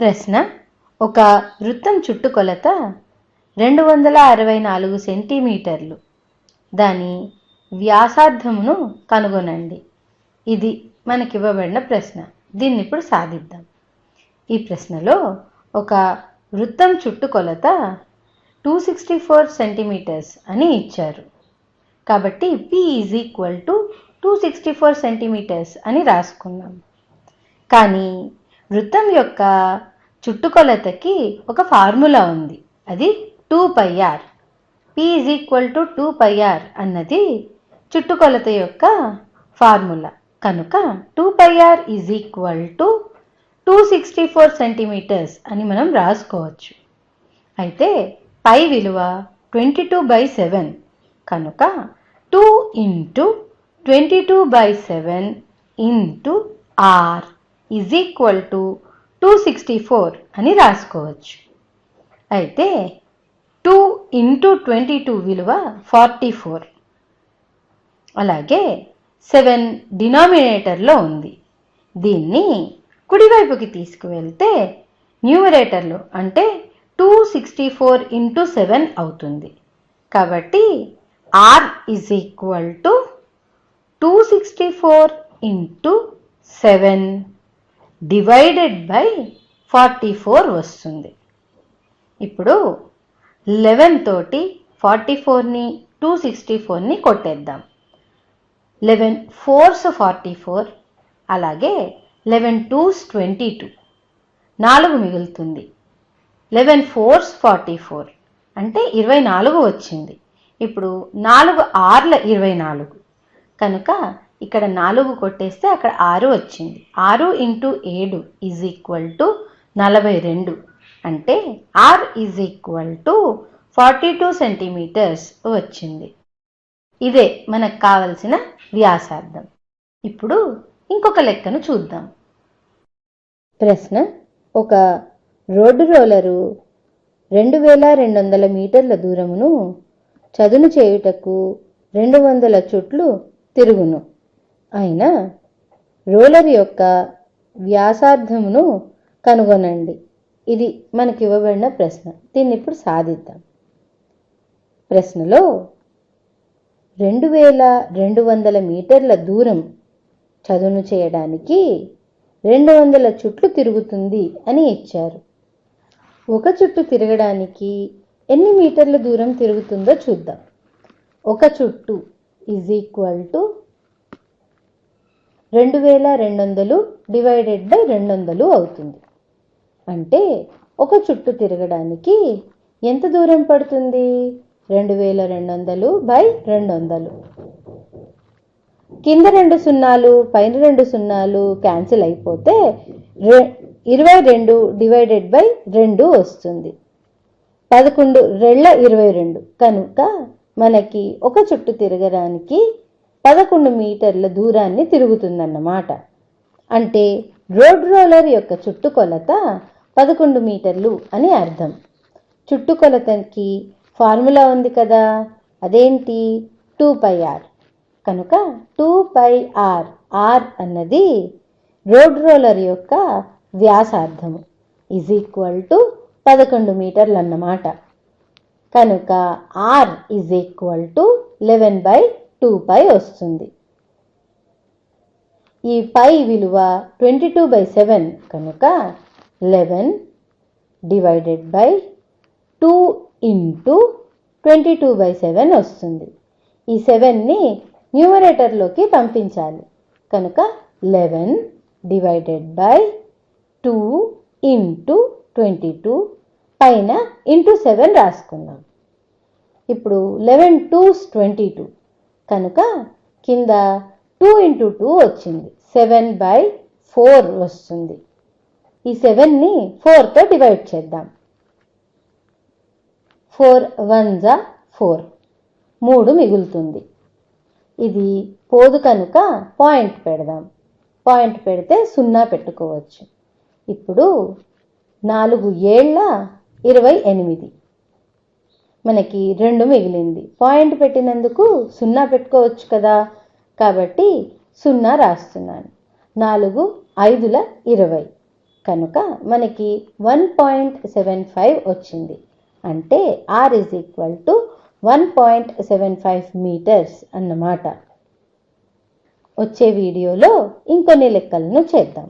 ప్రశ్న. ఒక వృత్తం చుట్టుకొలత రెండు వందల అరవై నాలుగు సెంటీమీటర్లు. దాని వ్యాసార్థమును కనుగొనండి. ఇది మనకివ్వబడిన ప్రశ్న. దీన్ని ఇప్పుడు సాధిద్దాం. ఈ ప్రశ్నలో ఒక వృత్తం చుట్టుకొలత టూ సిక్స్టీ ఫోర్ సెంటీమీటర్స్ అని ఇచ్చారు. కాబట్టి P is equal to two sixty four centimetres అని రాసుకున్నాం. కానీ వృత్తం యొక్క చుట్టుకొలతకి ఒక ఫార్ములా ఉంది. అది two pi r P is equal to two pi r అన్నది చుట్టుకొలత యొక్క ఫార్ములా. కనుక two pi r is equal to two sixty four centimetres అని మనం రాసుకోవచ్చు. అయితే పై విలువ ట్వంటీ టూ బై సెవెన్ కనుక two into twenty two by seven into r is equal to two sixty four అని రాసుకోవచ్చు. అయితే టూ ఇంటూ ట్వంటీ టూ విలువ ఫార్టీ ఫోర్ అలాగే సెవెన్ డినామినేటర్లో ఉంది. దీన్ని కుడివైపుకి తీసుకువెళ్తే న్యూమరేటర్లో అంటే two sixty four into seven అవుతుంది. కాబట్టి R is equal to two sixty four into seven divided by forty four వస్తుంది. ఇప్పుడు లెవెన్ తోటి ఫార్టీ ఫోర్ని టూ సిక్స్టీ ఫోర్ని కొట్టేద్దాం. లెవెన్ ఫోర్స్ ఫార్టీ ఫోర్ అలాగే లెవెన్ టూస్ ట్వంటీ టూ. నాలుగు మిగులుతుంది. లెవెన్ ఫోర్స్ ఫార్టీ ఫోర్ అంటే ఇరవై నాలుగు వచ్చింది. ఇప్పుడు నాలుగు ఆర్ల ఇరవై నాలుగు. కనుక ఇక్కడ నాలుగు కొట్టేస్తే అక్కడ ఆరు వచ్చింది. ఆరు ఇంటూ ఏడు ఈజ్ ఈక్వల్ టు నలభై రెండు. అంటే r is equal to forty two centimetres వచ్చింది. ఇదే మనకు కావలసిన వ్యాసార్థం. ఇప్పుడు ఇంకొక లెక్కను చూద్దాం. ప్రశ్న ఒక రోడ్డు రోలరు రెండు వేల రెండు వందల మీటర్ల దూరమును చదును చేయుటకు రెండు వందల చుట్లు తిరుగును. అయినా రోలర్ యొక్క వ్యాసార్థమును కనుగొనండి. ఇది మనకి ఇవ్వబడిన ప్రశ్న. దీన్ని ఇప్పుడు సాధిద్దాం. ప్రశ్నలో రెండు వేల రెండు వందల మీటర్ల దూరం చదును చేయడానికి రెండు వందల చుట్లు తిరుగుతుంది అని ఇచ్చారు. ఒక చుట్టు తిరగడానికి ఎన్ని మీటర్ల దూరం తిరుగుతుందో చూద్దాం. ఒక చుట్టు ఈజ్ ఈక్వల్ టు రెండు వేల రెండు వందలు డివైడెడ్ బై రెండు వందలు అవుతుంది. అంటే ఒక చుట్టు తిరగడానికి ఎంత దూరం పడుతుంది? రెండు వేల రెండు వందలు బై రెండు వందలు. కింద రెండు సున్నాలు పైన రెండు సున్నాలు క్యాన్సిల్ అయిపోతే రె ఇరవై రెండు డివైడెడ్ బై రెండు వస్తుంది. పదకొండు రెళ్ళ ఇరవై రెండు. కనుక మనకి ఒక చుట్టు తిరగడానికి పదకొండు మీటర్ల దూరాన్ని తిరుగుతుందన్నమాట. అంటే రోడ్ రోలర్ యొక్క చుట్టుకొలత పదకొండు మీటర్లు అని అర్థం. చుట్టుకొలతకి ఫార్ములా ఉంది కదా అదేంటి? Two pi r. కనుక టూ పై ఆర్ ఆర్ అన్నది రోడ్ రోలర్ యొక్క వ్యాసార్థము. ఈజ్ ఈక్వల్ టు పదకొండు మీటర్లు అన్నమాట కనుక r is equal to eleven by two pi వస్తుంది. ఈ పై విలువ ట్వంటీ టూ బై సెవెన్ కనుక eleven divided by two into twenty two by seven వస్తుంది. ఈ సెవెన్ని న్యూమరేటర్లోకి పంపించాలి. కనుక eleven divided by two into twenty two పైన ఇంటూ సెవెన్ రాసుకుందాం. ఇప్పుడు లెవెన్ టూస్ ట్వంటీ టూ. కనుక కింద టూ ఇంటూ టూ వచ్చింది. సెవెన్ బై ఫోర్ వస్తుంది. ఈ సెవెన్ని ఫోర్తో డివైడ్ చేద్దాం. ఫోర్ వన్ జా ఫోర్ మూడు మిగులుతుంది. ఇది పోదు కనుక పాయింట్ పెడదాం. పాయింట్ పెడితే సున్నా పెట్టుకోవచ్చు. ఇప్పుడు నాలుగు ఏళ్ళ ఇరవై ఎనిమిది. మనకి రెండు మిగిలింది. పాయింట్ పెట్టినందుకు సున్నా పెట్టుకోవచ్చు కదా. కాబట్టి సున్నా రాస్తున్నాను. నాలుగు ఐదుల ఇరవై. కనుక మనకి వన్ పాయింట్ సెవెన్ ఫైవ్ వచ్చింది. అంటే r is equal to one point seven five metres అన్నమాట. వచ్చే వీడియోలో ఇంకొన్ని లెక్కలను చేద్దాం.